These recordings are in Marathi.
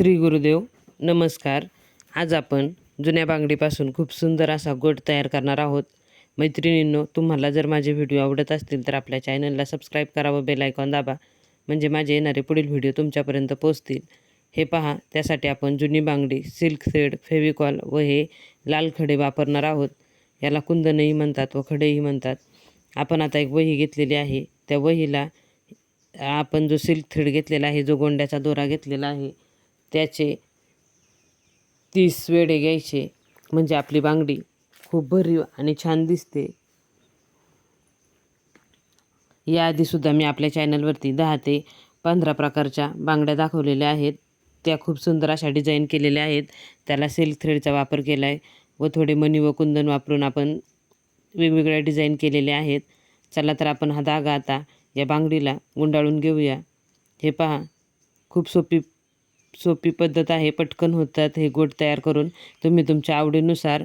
श्री गुरुदेव नमस्कार. आज आपण जुन्या बांगडीपासून खूप सुंदर असा गोट तयार करणार आहोत. मैत्रिणींनो तुम्हाला जर माझे व्हिडिओ आवडत असतील तर आपल्या चॅनलला सबस्क्राईब करा व बेल आयकॉन दाबा. म्हणजे माझे येणारे पुढील व्हिडिओ तुमच्यापर्यंत पोहोचतील. हे पहा त्यासाठी आपण जुनी बांगडी सिल्क थ्रेड फेविकॉल व हे लाल खडे वापरणार आहोत. याला कुंदनही म्हणतात व खडेही म्हणतात. आपण आता एक वही घेतलेली आहे. त्या वहीला आपण जो सिल्क थ्रेड घेतलेला आहे जो गोंड्याचा दोरा घेतलेला आहे त्याचे तीस वेडे घ्यायचे. म्हणजे आपली बांगडी खूप भरीव आणि छान दिसते. याआधीसुद्धा मी आपल्या चॅनलवरती दहा ते पंधरा प्रकारच्या बांगड्या दाखवलेल्या आहेत. त्या खूप सुंदर अशा डिझाईन केलेल्या आहेत. त्याला सिल्क थ्रेडचा वापर केला आहे व थोडे मणी व कुंदन वापरून आपण वेगवेगळ्या डिझाईन केलेल्या आहेत. चला तर आपण हा धागा आता या बांगडीला गुंडाळून घेऊया. हे पहा खूप सोपी सोपी पद्धत आहे पटकन होतात हे गोट तयार करून तुम्ही तुमच्या आवडीनुसार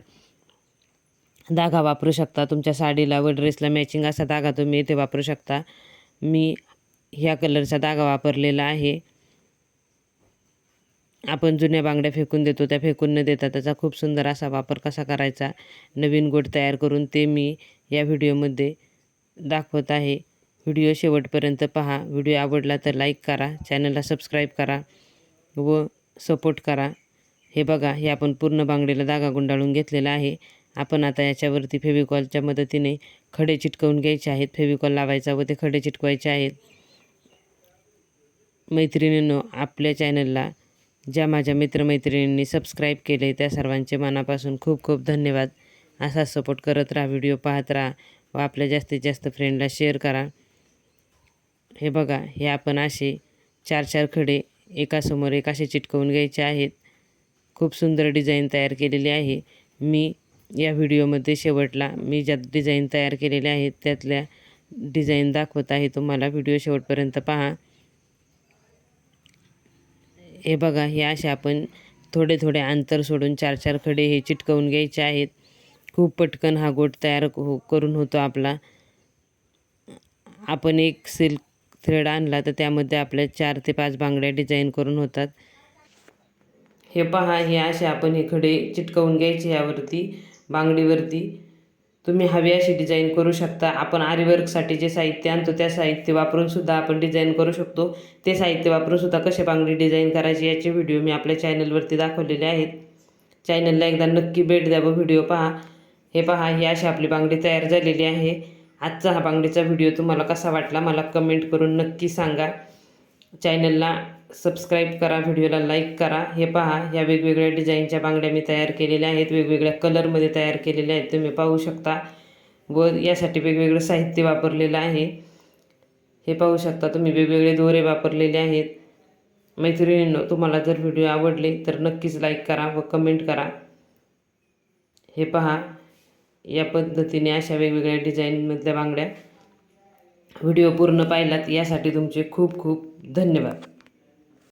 धागा वापरू शकता. तुमच्या साडीला व ड्रेसला मॅचिंग असा धागा तुम्ही इथे वापरू शकता. मी ह्या कलरचा धागा वापरलेला आहे. आपण जुन्या बांगड्या फेकून देतो त्या फेकून न देता त्याचा खूप सुंदर असा वापर कसा करायचा नवीन गोट तयार करून ते मी या व्हिडिओमध्ये दाखवत आहे. व्हिडिओ शेवटपर्यंत पहा. व्हिडिओ आवडला तर लाईक करा. चॅनलला सबस्क्राईब करा. व सपोर्ट करा. हे बघा हे आपण पूर्ण बांगडीला धागा गुंडाळून घेतलेला आहे. आपण आता याच्यावरती फेविकॉलच्या मदतीने खडे चिटकवून घ्यायचे आहेत. फेविकॉल लावायचा व ते खडे चिटकवायचे आहेत. मैत्रिणींनो आपल्या चॅनलला ज्या माझ्या मित्रमैत्रिणींनी सबस्क्राईब केले त्या सर्वांचे मनापासून खूप खूप धन्यवाद. असा सपोर्ट करत राहा व्हिडिओ पाहत राहा व आपल्या जास्तीत जास्त फ्रेंडला शेअर करा. हे बघा हे आपण असे चार चार खडे एकासमोर एक असे चिटकवून घ्यायचे आहेत. खूप सुंदर डिझाईन तयार केलेली आहे. मी या व्हिडिओमध्ये शेवटला मी ज्या डिझाईन तयार केलेल्या आहेत त्यातल्या डिझाईन दाखवत आहे. तुम्हाला व्हिडिओ शेवटपर्यंत पहा. हे बघा हे असे आपण थोडे थोडे अंतर सोडून चार चार खडे हे चिटकवून घ्यायचे आहेत. खूप पटकन हा गोट तयार हो करून होतो आपला. आपण एक सिल्क थ्रेड आणला तर त्यामध्ये आपल्या चार ते पाच बांगड्या डिझाईन करून होतात. हे पहा हे असे आपण हे खडे चिटकवून घ्यायचे यावरती बांगडीवरती. तुम्ही हवी अशी डिझाईन करू शकता. आपण आरीवर्कसाठी जे साहित्य आणतो त्या साहित्य वापरून सुद्धा आपण डिझाईन करू शकतो. ते साहित्य वापरून सुद्धा कसे बांगडी डिझाईन करायची याचे व्हिडिओ मी आपल्या चॅनलवरती दाखवलेले आहेत. चॅनलला एकदा नक्की भेट द्या व व्हिडिओ पहा. हे पहा ही अशी आपली बांगडी तयार झालेली आहे. आजचा हा बांगड्याचा व्हिडिओ तुम्हाला कसा वाटला मला कमेंट करून नक्की सांगा. चॅनलला सबस्क्राईब करा व्हिडिओला लाईक करा. हे पहा ह्या वेगवेगळ्या डिझाईनच्या बांगड्या मी तयार केलेल्या आहेत वेगवेगळ्या कलरमध्ये तयार केलेल्या आहेत तुम्ही पाहू शकता. व यासाठी वेगवेगळं साहित्य वापरलेलं आहे. हे पाहू शकता तुम्ही वेगवेगळे दोरे वापरलेले आहेत. मैत्रिणींनो तुम्हाला जर व्हिडिओ आवडले तर नक्कीच लाईक करा व कमेंट करा. हे पहा या पद्धतीने अशा वेगवेगळ्या डिझाईनमधल्या बांगड्या. व्हिडिओ पूर्ण पाहिलात यासाठी तुमचे खूप खूप धन्यवाद.